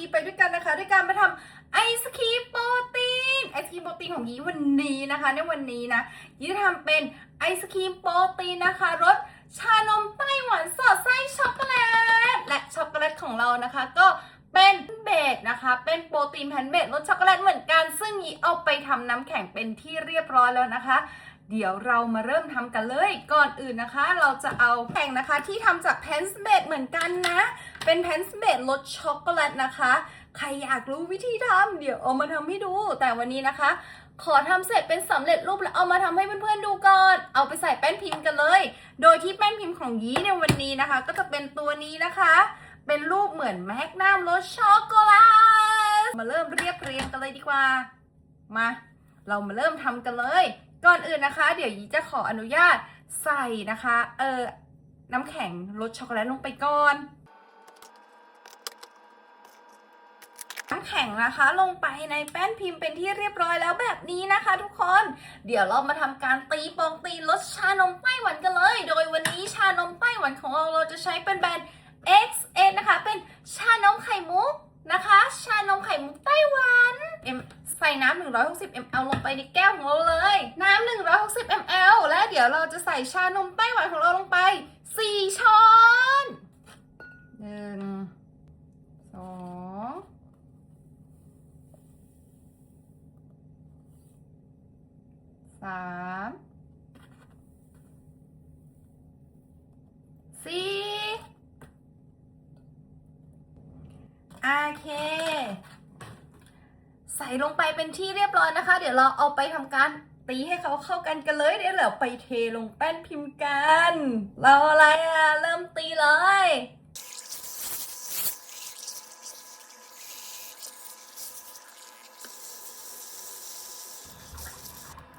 ีไปด้วยกันนะคะ ด้วยการมาทำไอศครีมโปรตีนไอศครีมโปรตีนของยีวันนี้นะคะ ในวันนี้นะยีจะทำเป็นไอศครีมโปรตีนนะคะรสชานมไต้หวันสอดไส้ช็อกโกแลตและช็อกโกแลตของเรานะคะ ก็เป็นเบสนะคะ เป็นโปรตีนแพนเบสรสช็อกโกแลตเหมือนกัน ซึ่งยีเอาไปทำน้ำแข็งเป็นที่เรียบร้อยแล้วนะคะ เดี๋ยวเรามาเริ่มทำกันเลย ก่อนอื่นนะคะ เราจะเอาแป้งนะคะที่ทำจากแพนส์เบดเหมือนกันนะ เป็นแพนส์เบดรสช็อกโกแลตนะคะ ใครอยากรู้วิธีทำเดี๋ยวเอามาทำให้ดู แต่วันนี้นะคะ ขอทำเสร็จเป็นสำเร็จรูปแล้วเอามาทำให้เพื่อนๆดูก่อน เอาไปใส่แป้นพิมพ์กันเลย โดยที่แป้นพิมพ์ของยีในวันนี้นะคะ ก็จะเป็นตัวนี้นะคะ เป็นรูปเหมือนแมกนัมรสช็อกโกแลต มาเริ่มเรียบเรียงกันเลยดีกว่า มา เรามาเริ่มทำกันเลย ก่อนอื่นนะคะ เดี๋ยวยีจะขออนุญาตใส่นะคะ เออน้ำแข็งรสช็อกโกแลตลงไปก่อนน้ำแข็งนะคะลงไปในแป้นพิมพ์เป็นที่เรียบร้อยแล้วแบบนี้นะคะ ทุกคน เดี๋ยวเรามาทำการตีปองตีรสชานมไต้หวันกันเลยโดย น้ำ160 ml ลงไปในแก้วของเราเลย น้ำ160 ml และเดี๋ยวเราจะใส่ชานมไต้หวันของเราลงไป 4 ช้อนหนึ่งสองสามสี่โอเค ใส่ลงไปเป็นที่เรียบร้อยนะคะ เดี๋ยวเราเอาไปทำการตีให้เขาเข้ากันกันเลยเดี๋ยวเราไปเทลงแป้นพิมพ์กัน เราอะไรอะเริ่มตีเลย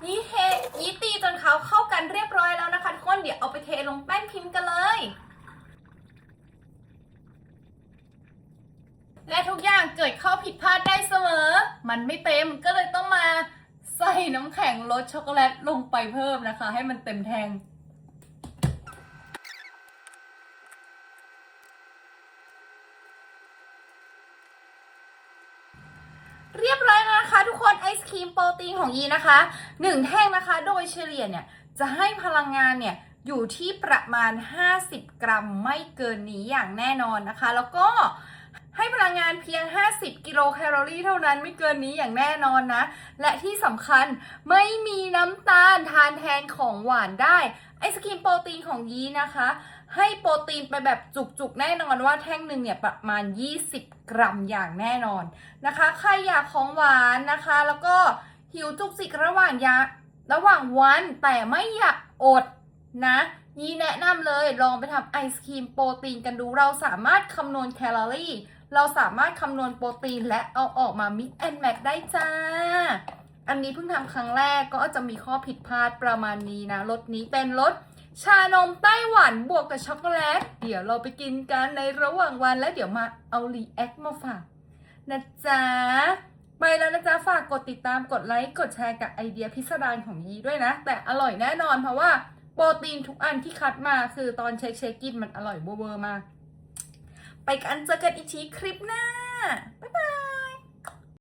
นี่เทนี่ตีจนเขาเข้ากันเรียบร้อยแล้วนะคะทุกคน เดี๋ยวเอาไปเทลงแป้นพิมพ์กันเลย และทุกอย่างเกิดข้อผิดพลาดได้เสมอ มันไม่เต็มก็เลยต้องมาใส่น้ำแข็งรสช็อกโกแลตลงไปเพิ่มนะคะ ให้มันเต็มแทง เรียบร้อยแล้วนะคะ ทุกคนไอศครีมโปรตีนของยีนะคะหนึ่งแท่งนะคะ โดยเฉลี่ยเนี่ย จะให้พลังงานเนี่ยอยู่ที่ประมาณ 50 กรัมไม่เกินนี้อย่างแน่นอนนะคะ แล้วก็ ให้พลังงานเพียง 50 กิโลแคลอรี่เท่านั้นไม่เกินนี้อย่างแน่นอนนะ และที่สำคัญไม่มีน้ำตาลทานแทนของหวานได้ ไอศครีมโปรตีนของยีนะคะ ให้โปรตีนไปแบบจุกๆ แน่นอนว่าแท่งหนึ่งเนี่ยประมาณ 20 กรัมอย่างแน่นอนนะคะ ใครอยากของหวานนะคะ แล้วก็หิวจุกจิกระหว่างยาระหว่างวันแต่ไม่อยากอดนะยีแนะนำเลยลองไปทำไอศครีมโปรตีนกันดูเราสามารถคำนวณแคลอรี่ เราสามารถคำนวณโปรตีนและเอาออกมา mix and match ได้จ้า อันนี้เพิ่งทำครั้งแรกก็จะมีข้อผิดพลาดประมาณนี้นะรสนี้เป็นรสชานมไต้หวันบวกกับช็อกโกแลต เดี๋ยวเราไปกินกันในระหว่างวันแล้วเดี๋ยวมาเอารีแอคมาฝากนะจ๊ะ ไปแล้วนะจ๊ะ ฝากกดติดตามกดไลค์ กดแชร์กับไอเดียพิสดารของยีด้วยนะ แต่อร่อยแน่นอนเพราะว่าโปรตีนทุกอันที่คัดมาคือตอนเช็คเช็คกินมันอร่อยเวอร์มาก ไปกันเจอกันอีกทีคลิปหน้า บ๊ายบาย